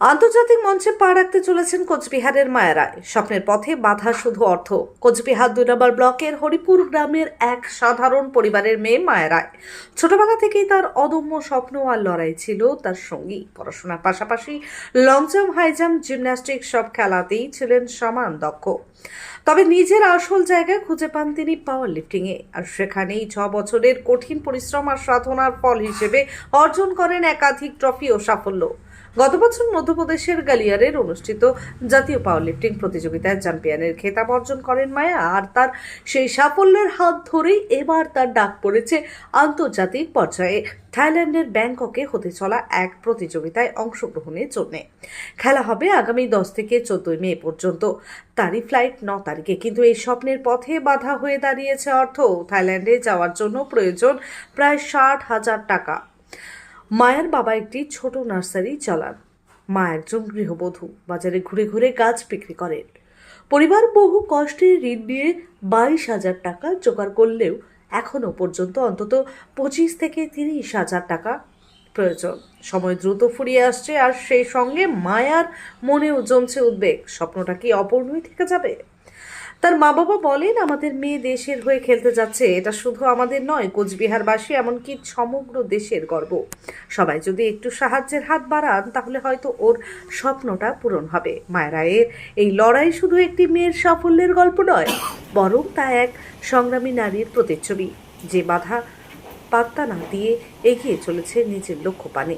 আন্তর্জাতিক মঞ্চে পা রাখতে চলেছেন কোচবিহারের মায়েরায় স্বপ্নের পথে বাধা শুধু অর্থ। কোচবিহার দুই নম্বর ব্লকের হরিপুর গ্রামের এক সাধারণ পরিবারের মেয়ে মায়েরায় ছোটবেলা থেকেই তার অদম্য স্বপ্ন আর লড়াই ছিল তার সঙ্গী। পড়াশোনার পাশাপাশি long jump high jump gymnastic সব খেলাতেই ছিলেন সমান দক্ষ। তবে নিজের আসল জায়গায় খুঁজে পান তিনি পাওয়ার লিফটিংয়ে আর সেখানেই ছ বছরের কঠিন পরিশ্রম আর সাধনার ফল হিসেবে অর্জন করেন একাধিক ট্রফি ও সাফল্য। গত বছর মধ্যপ্রদেশের গালিয়ারের অনুষ্ঠিত জাতীয় পাওয়ার লিফটিং প্রতিযোগিতায় চ্যাম্পিয়নের খেতাব অর্জন করেন মায়া। আর তার সেই সাফল্যের হাত ধরেই এবার তার ডাক পড়েছে আন্তর্জাতিক পর্যায়ে। থাইল্যান্ডের ব্যাংককে হতে চলা এক প্রতিযোগিতায় অংশগ্রহণের জন্য। খেলা হবে আগামী দশ থেকে চোদ্দই মে পর্যন্ত। তারই ফ্লাইট ন তারিখে। কিন্তু এই স্বপ্নের পথে বাধা হয়ে দাঁড়িয়েছে অর্থ। থাইল্যান্ডে যাওয়ার জন্য প্রয়োজন প্রায় ষাট হাজার টাকা। মায়ের বাবা একটি ছোট নার্সারি চালান। মা একজন গৃহবধূ, বাজারে ঘুরে ঘুরে গাছ বিক্রি করেন। পরিবার বহু কষ্টে ঋণ নিয়ে বাইশ হাজার টাকা জোগাড় করলেও এখনও পর্যন্ত অন্তত পঁচিশ থেকে তিরিশ হাজার টাকা প্রয়োজন। সময় দ্রুত ফুরিয়ে আসছে আর সেই সঙ্গে মায়ার মনেও জমছে উদ্বেগ। স্বপ্নটা কি অপূর্ণই থেকে যাবে? তার মা বাবা বলেন, আমাদের মেয়ে দেশের হয়ে খেলতে যাচ্ছে। এটা শুধু আমাদের নয়, কোচবিহারবাসী এমনকি সমগ্র দেশের গর্ব। সবাই যদি একটু সাহায্যের হাত বাড়ান, তাহলে হয়তো ওর স্বপ্নটা পূরণ হবে। মায়েরায়ের এই লড়াই শুধু একটি মেয়ের সাফল্যের গল্প নয়, বরং তা এক সংগ্রামী নারীর প্রতিচ্ছবি। যে বাধা পাত্তা না দিয়ে এগিয়ে চলেছে নিজের লক্ষ্য পানে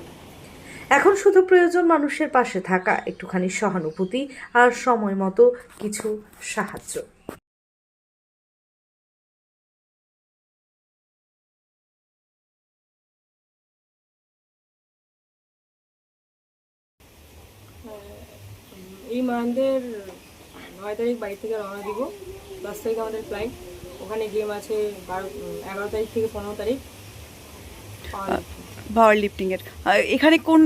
এখন শুধু প্রয়োজন মানুষের পাশে থাকা একটুখানি সহানুভূতি আর সময় মতো কিছু সাহায্য। এই মান্থের নয় তারিখ বাড়ি থেকে রওনা দিব। দশ তারিখ আমাদের ফ্লাইট ওখানে গেম আছে বারো এগারো তারিখ থেকে পনেরো তারিখ। পাওয়ার লিফটিংয়ের এখানে কোন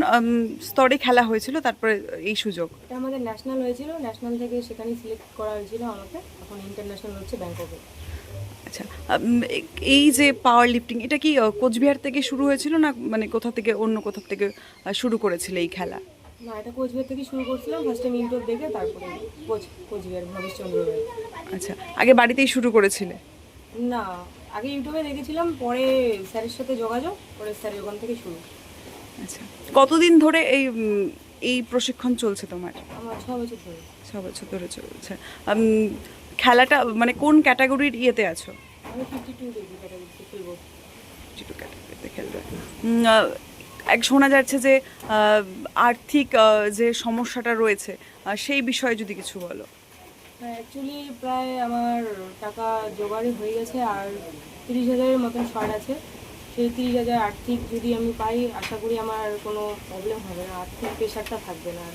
স্তরে খেলা হয়েছিল? তারপরে এই সুযোগ। এটা আমাদের ন্যাশনাল হয়েছিল। ন্যাশনাল থেকে সেখানেই সিলেক্ট করা হয়েছিল আমাকে। এখন ইন্টারন্যাশনাল হচ্ছে ব্যাংককে। আচ্ছা এই যে পাওয়ার লিফটিং এটা কি কোচবিহার থেকে শুরু হয়েছিল না মানে কোথা থেকে অন্য কোথা থেকে শুরু করেছিল এই খেলা? না এটা কোচবিহার থেকে শুরু করছিলাম। ফার্স্ট টাইম দেখে তারপরে কোচ কোচবিহার রায় আচ্ছা আগে বাড়িতেই শুরু করেছিলে? না আগে ইউটিউবে দেখেছিলাম পরে স্যারের সাথে যোগাযোগ পরে স্যারের ওখান থেকে শুরু। আচ্ছা। কতদিন ধরে এই এই প্রশিক্ষণ চলছে তোমার? আমার ছ বছর ধরে। ছ বছর ধরে চলছে। খেলাটা মানে কোন ক্যাটাগরির ইয়েতে আছো? আমি ফিফটি টু ক্যাটাগরিতে খেলব। দুটো ক্যাটাগরিতে খেলবে। এক শোনা যাচ্ছে যে আর্থিক যে সমস্যাটা রয়েছে সেই বিষয়ে যদি কিছু বলো। অ্যাকচুয়ালি প্রায় আমার টাকা জোগাড়ই হয়ে গেছে আর তিরিশ হাজারের মতন শর্ট আছে। সেই তিরিশ হাজার আর্থিক যদি আমি পাই, আশা করি আমার কোনো প্রবলেম হবে না। আর্থিক প্রেশারটা থাকবে না আর